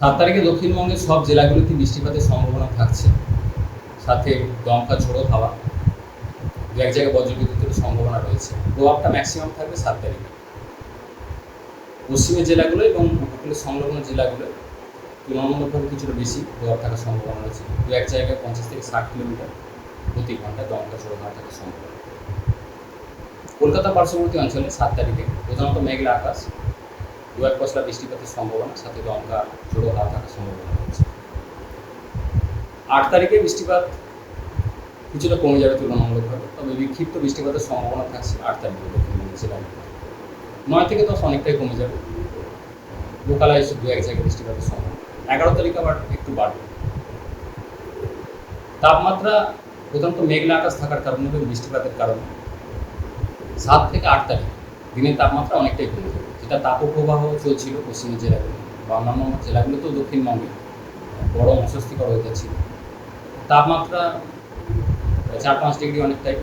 সাত তারিখে দক্ষিণবঙ্গের সব জেলাগুলিতে বৃষ্টিপাতের সম্ভাবনা থাকছে। সাথে দমকা ঝোড়ো হাওয়া, দু এক জায়গায় বজ্রবিদ্যুতের সম্ভাবনা রয়েছে। প্রভাবটা ম্যাক্সিমাম থাকবে সাত তারিখে। পশ্চিমের জেলাগুলো এবং উপকূলের সংলগ্ন জেলাগুলো তুলনামূলকভাবে কিছুটা বেশি প্রভাব থাকার সম্ভাবনা রয়েছে। দু এক জায়গায় পঞ্চাশ থেকে ষাট কিলোমিটার প্রতি ঘন্টায় দমকা ঝোড়ো হাওয়া থাকার সম্ভাবনা। কলকাতা পার্শ্ববর্তী অঞ্চলে সাত তারিখে প্রধানত মেঘলা আকাশ দু এক পশলা বৃষ্টিপাতের সম্ভাবনা, সাথে দমকা ঝোড়ো হাওয়া থাকার সম্ভাবনা রয়েছে। আট তারিখে বৃষ্টিপাত কিছুটা কমে যাবে তুলনামূলকভাবে, তবে বিক্ষিপ্ত বৃষ্টিপাতের সম্ভাবনা থাকছে আট তারিখে দক্ষিণবঙ্গ জেলাগুলিতে নয় থেকে দশ অনেকটাই কমে যাবে। লোকালাইজ দু এক জায়গায় বৃষ্টিপাতের সম্ভাবনা। এগারো তারিখ আবার একটু বাড়বে। তাপমাত্রা প্রধানত মেঘলা আকাশ থাকার কারণে এবং বৃষ্টিপাতের কারণে সাত থেকে আট তারিখ দিনের তাপমাত্রা অনেকটাই কমে যাবে। যেটা তাপপ্রবাহ চলছিল পশ্চিমের জেলাগুলো। বা অন্যান্য জেলাগুলোতেও দক্ষিণবঙ্গে, বড় অস্বস্তিকর হয়ে যাচ্ছিল। তাপমাত্রা চার পাঁচ ডিগ্রি অনেকটাই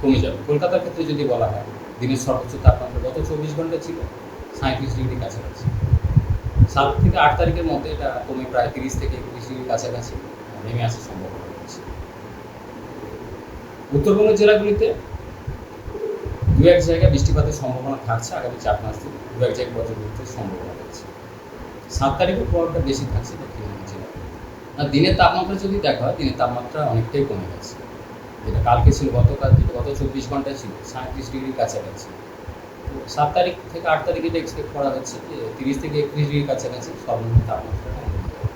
কমে যাবে। কলকাতার ক্ষেত্রে যদি বলা হয়, দিনের সর্বোচ্চ তাপমাত্রা গত চব্বিশ ঘণ্টা ছিল সাঁত্রিশ ডিগ্রি কাছাকাছি। সাত থেকে আট তারিখের মধ্যে এটা কমে প্রায় তিরিশ থেকে একত্রিশ ডিগ্রি কাছাকাছি নেমে আসার সম্ভাবনা রয়েছে। উত্তরবঙ্গের জেলাগুলিতে দু এক জায়গায় বৃষ্টিপাতের সম্ভাবনা থাকছে, আগামী চার পাঁচ দিন দু এক জায়গায় বজ্রবিদ্যুতের সম্ভাবনা রয়েছে সাত তারিখের প্রভাবটা বেশি থাকছে দক্ষিণবঙ্গ জেলায়। আর দিনের তাপমাত্রা যদি দেখা হয়, দিনের তাপমাত্রা অনেকটাই কমে গেছে। যেটা কালকে ছিল, গতকাল যেটা গত চব্বিশ ঘণ্টা ছিল, সাঁত্রিশ ডিগ্রির কাছাকাছি। তো সাত তারিখ থেকে আট তারিখে এটা এক্সপেক্ট করা হচ্ছে যে তিরিশ থেকে একত্রিশ ডিগ্রির কাছাকাছি সর্বনিম্ন তাপমাত্রাটা নেমে যাবে।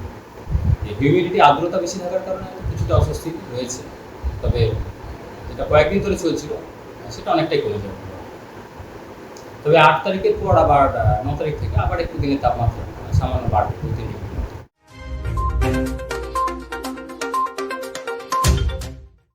হিউমিডিটি আর্দ্রতা বেশি থাকার কারণে কিছুটা অস্বস্তি রয়েছে। তবে যেটা কয়েকদিন ধরে চলছিল সেটা অনেকটাই কমে যাবে। তবে আট তারিখের পর আবার নয় তারিখ থেকে আবার একটু দিনের তাপমাত্রা সামান্য বাড়বে দু তিন ডিগ্রি।